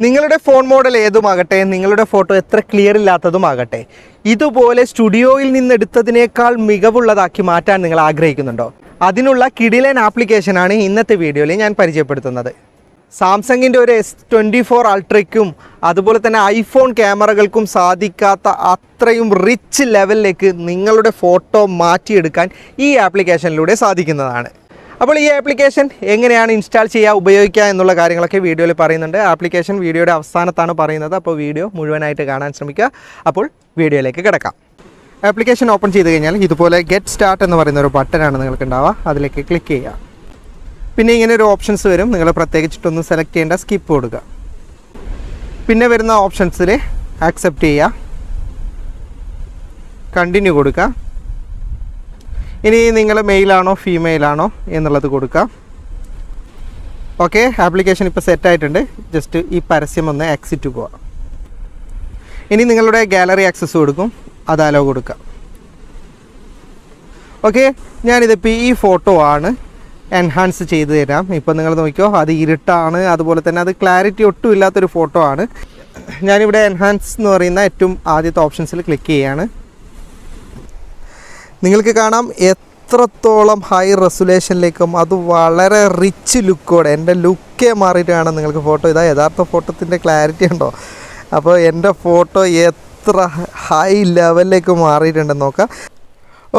നിങ്ങളുടെ phone model ഏതുമാകട്ടെ നിങ്ങളുടെ ഫോട്ടോ എത്ര ക്ലിയർ ഇല്ലാത്തതുമാകട്ടെ ഇതുപോലെ സ്റ്റുഡിയോയിൽ നിന്നെടുത്തതിനേക്കാൾ മികവുള്ളതാക്കി മാറ്റാൻ നിങ്ങൾ ആഗ്രഹിക്കുന്നുണ്ടോ? അതിനുള്ള കിടിലൻ ആപ്ലിക്കേഷനാണ് ഇന്നത്തെ വീഡിയോയിൽ ഞാൻ പരിചയപ്പെടുത്തുന്നത്. സാംസങ്ങിന്റെ ഒരു എസ് ട്വന്റി ഫോർ അൾട്രയ്ക്കും അതുപോലെ തന്നെ ഐഫോൺ ക്യാമറകൾക്കും സാധിക്കാത്ത അത്രയും റിച്ച് ലെവലിലേക്ക് നിങ്ങളുടെ ഫോട്ടോ മാറ്റിയെടുക്കാൻ ഈ ആപ്ലിക്കേഷനിലൂടെ സാധിക്കുന്നതാണ്. അപ്പോൾ ഈ ആപ്ലിക്കേഷൻ എങ്ങനെയാണ് ഇൻസ്റ്റാൾ ചെയ്യുക ഉപയോഗിക്കുക എന്നുള്ള കാര്യങ്ങളൊക്കെ വീഡിയോയിൽ പറയുന്നുണ്ട്. ആപ്ലിക്കേഷൻ വീഡിയോയുടെ അവസാനത്താണ് പറയുന്നത്. അപ്പോൾ വീഡിയോ മുഴുവനായിട്ട് കാണാൻ ശ്രമിക്കുക. അപ്പോൾ വീഡിയോയിലേക്ക് കിടക്കാം. ആപ്ലിക്കേഷൻ ഓപ്പൺ ചെയ്ത് കഴിഞ്ഞാൽ ഇതുപോലെ ഗെറ്റ് സ്റ്റാർട്ട് എന്ന് പറയുന്ന ഒരു ബട്ടനാണ് നിങ്ങൾക്ക് ഉണ്ടാവുക അതിലേക്ക് ക്ലിക്ക് ചെയ്യുക. പിന്നെ ഇങ്ങനെ ഒരു ഓപ്ഷൻസ് വരും. നിങ്ങൾ പ്രത്യേകിച്ചിട്ടൊന്നും സെലക്ട് ചെയ്യേണ്ട സ്കിപ്പ് കൊടുക്കുക. പിന്നെ വരുന്ന ഓപ്ഷൻസിൽ ആക്സെപ്റ്റ് ചെയ്യുക. കണ്ടിന്യൂ കൊടുക്കുക. ഇനി നിങ്ങൾ മെയിലാണോ ഫീമെയിലാണോ എന്നുള്ളത് കൊടുക്കാം. ഓക്കെ ആപ്ലിക്കേഷൻ ഇപ്പോൾ സെറ്റ് ആയിട്ടുണ്ട്. ജസ്റ്റ് ഈ പരസ്യം ഒന്ന് എക്സിറ്റ് പോവാം. ഇനി നിങ്ങളുടെ ഗാലറി ആക്സസ് കൊടുക്കും. അത് അലോ കൊടുക്കുക ഓക്കെ ഞാനിതിപ്പോൾ ഈ ഫോട്ടോ ആണ് എൻഹാൻസ് ചെയ്ത് തരാം. ഇപ്പോൾ നിങ്ങൾ നോക്കിയോ അത് ഇരുട്ടാണ്. അതുപോലെ തന്നെ അത് ക്ലാരിറ്റി ഒട്ടും ഇല്ലാത്തൊരു ഫോട്ടോ ആണ്. ഞാനിവിടെ എൻഹാൻസ് എന്ന് പറയുന്ന ഏറ്റവും ആദ്യത്തെ ഓപ്ഷൻസിൽ ക്ലിക്ക് ചെയ്യാണ്. നിങ്ങൾക്ക് കാണാം എത്രത്തോളം ഹൈ റെസുലേഷനിലേക്കും അത് വളരെ റിച്ച് ലുക്കോടെ എന്റെ ലുക്കേ മാറിയിട്ടാണ് നിങ്ങൾക്ക് ഫോട്ടോ ഇതാ യഥാർത്ഥ ഫോട്ടോത്തിന്റെ ക്ലാരിറ്റി ഉണ്ടോ? അപ്പോൾ എന്റെ ഫോട്ടോ എത്ര ഹൈ ലെവലിലേക്ക് മാറിയിട്ടുണ്ടെന്ന് നോക്കാം.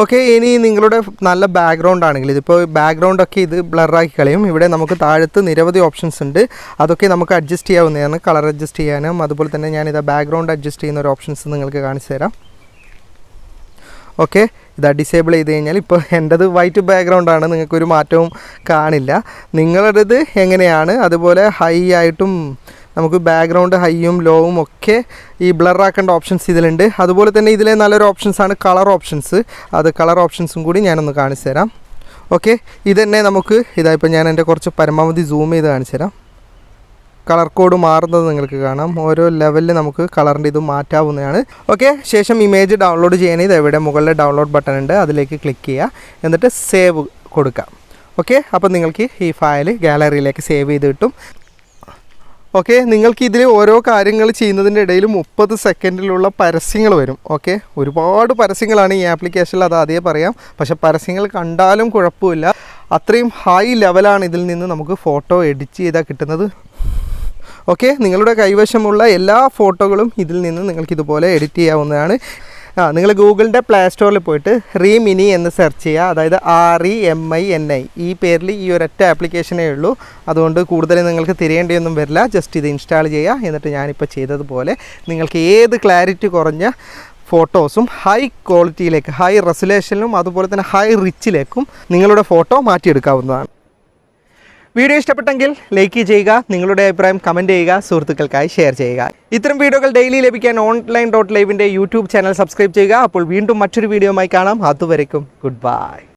ഓക്കെ ഇനി നിങ്ങളുടെ നല്ല ബാക്ക്ഗ്രൗണ്ട് ആണെങ്കിൽ ഇതിപ്പോൾ ബാക്ക്ഗ്രൗണ്ടൊക്കെ ഇത് ബ്ലറാക്കി കളയും. ഇവിടെ നമുക്ക് താഴത്ത് നിരവധി ഓപ്ഷൻസ് ഉണ്ട്. അതൊക്കെ നമുക്ക് അഡ്ജസ്റ്റ് ചെയ്യാവുന്നതാണ് കളർ അഡ്ജസ്റ്റ് ചെയ്യാനും അതുപോലെ തന്നെ ഞാനിത് ബാക്ക്ഗ്രൗണ്ട് അഡ്ജസ്റ്റ് ചെയ്യുന്ന ഒരു ഓപ്ഷൻസ് നിങ്ങൾക്ക് കാണിച്ചു തരാം ഓക്കെ ഇതാ ഡിസേബിൾ ചെയ്ത് കഴിഞ്ഞാൽ ഇപ്പോൾ എന്റെത് വൈറ്റ് ബാക്ക്ഗ്രൗണ്ടാണ് നിങ്ങൾക്കൊരു മാറ്റവും കാണില്ല. നിങ്ങളുടേത് എങ്ങനെയാണ്? അതുപോലെ ഹൈ ആയിട്ടും നമുക്ക് ബാക്ക്ഗ്രൗണ്ട് ഹൈയും ലോവും ഒക്കെ ഈ ബ്ലറാക്കേണ്ട ഓപ്ഷൻസ് ഇതിലുണ്ട്. അതുപോലെ തന്നെ ഇതിലെ നല്ലൊരു ഓപ്ഷൻസാണ് കളർ ഓപ്ഷൻസ് അത് കളർ ഓപ്ഷൻസും കൂടി ഞാനൊന്ന് കാണിച്ചു തരാം ഓക്കെ ഇതന്നെ നമുക്ക് ഇതായിപ്പോൾ ഞാൻ എന്റെ കുറച്ച് പരമാവധി സൂം ചെയ്ത് കാണിച്ചു തരാം കളർ കോഡ് മാറുന്നത് നിങ്ങൾക്ക് കാണാം. ഓരോ ലെവലിൽ നമുക്ക് കളറിന്റെ ഇത് മാറ്റാവുന്നതാണ്. ഓക്കെ ശേഷം ഇമേജ് ഡൗൺലോഡ് ചെയ്യാൻ ഇത് എവിടെ? മുകളിൽ ഡൗൺലോഡ് ബട്ടൺ ഉണ്ട്. അതിലേക്ക് ക്ലിക്ക് ചെയ്യുക. എന്നിട്ട് സേവ് കൊടുക്കാം. ഓക്കെ അപ്പോൾ നിങ്ങൾക്ക് ഈ ഫയൽ ഗാലറിയിലേക്ക് സേവ് ചെയ്ത് കിട്ടും. ഓക്കെ നിങ്ങൾക്ക് ഇതിൽ ഓരോ കാര്യങ്ങൾ ചെയ്യുന്നതിന്റെ ഇടയിൽ മുപ്പത് സെക്കൻഡിലുള്ള പരസ്യങ്ങൾ വരും. ഓക്കെ ഒരുപാട് പരസ്യങ്ങളാണ് ഈ ആപ്ലിക്കേഷനിൽ അത് ആദ്യമേ പറയാം. പക്ഷേ പരസ്യങ്ങൾ കണ്ടാലും കുഴപ്പമില്ല. അത്രയും ഹൈ ലെവലാണ് ഇതിൽ നിന്ന് നമുക്ക് ഫോട്ടോ എഡിറ്റ് ചെയ്താൽ കിട്ടുന്നത്. ഓക്കെ നിങ്ങളുടെ കൈവശമുള്ള എല്ലാ ഫോട്ടോകളും ഇതിൽ നിന്ന് നിങ്ങൾക്ക് ഇതുപോലെ എഡിറ്റ് ചെയ്യാവുന്നതാണ്. ആ നിങ്ങൾ ഗൂഗിളിന്റെ പ്ലേ സ്റ്റോറിൽ പോയിട്ട് റീ മിനി എന്ന് സെർച്ച് ചെയ്യുക. അതായത് R E M I N I. ഈ പേരിൽ ഈ ഒരൊറ്റ ആപ്ലിക്കേഷനേ ഉള്ളൂ. അതുകൊണ്ട് കൂടുതൽ നിങ്ങൾക്ക് തിരയേണ്ടിയൊന്നും വരില്ല. ജസ്റ്റ് ഇത് ഇൻസ്റ്റാൾ ചെയ്യുക. എന്നിട്ട് ഞാനിപ്പോൾ ചെയ്തതുപോലെ നിങ്ങൾക്ക് ഏത് ക്ലാരിറ്റി കുറഞ്ഞ ഫോട്ടോസും ഹൈ ക്വാളിറ്റിയിലേക്ക് ഹൈ റെസുലേഷനിലും അതുപോലെ തന്നെ ഹൈ റിച്ചിലേക്കും നിങ്ങളുടെ ഫോട്ടോ മാറ്റിയെടുക്കാവുന്നതാണ്. വീഡിയോ ഇഷ്ടപ്പെട്ടെങ്കിൽ ലൈക്ക് ചെയ്യുക നിങ്ങളുടെ അഭിപ്രായം കമന്റ് ചെയ്യുക സുഹൃത്തുക്കൾക്കായി ഷെയർ ചെയ്യുക. ഇത്തരം വീഡിയോകൾ ഡെയിലി ലഭിക്കാൻ ഓൺലൈൻ ഡോട്ട് ലൈവിന്റെ യൂട്യൂബ് ചാനൽ സബ്സ്ക്രൈബ് ചെയ്യുക. അപ്പോൾ വീണ്ടും മറ്റൊരു വീഡിയോയുമായി കാണാം. അതുവരയ്ക്കും ഗുഡ് ബൈ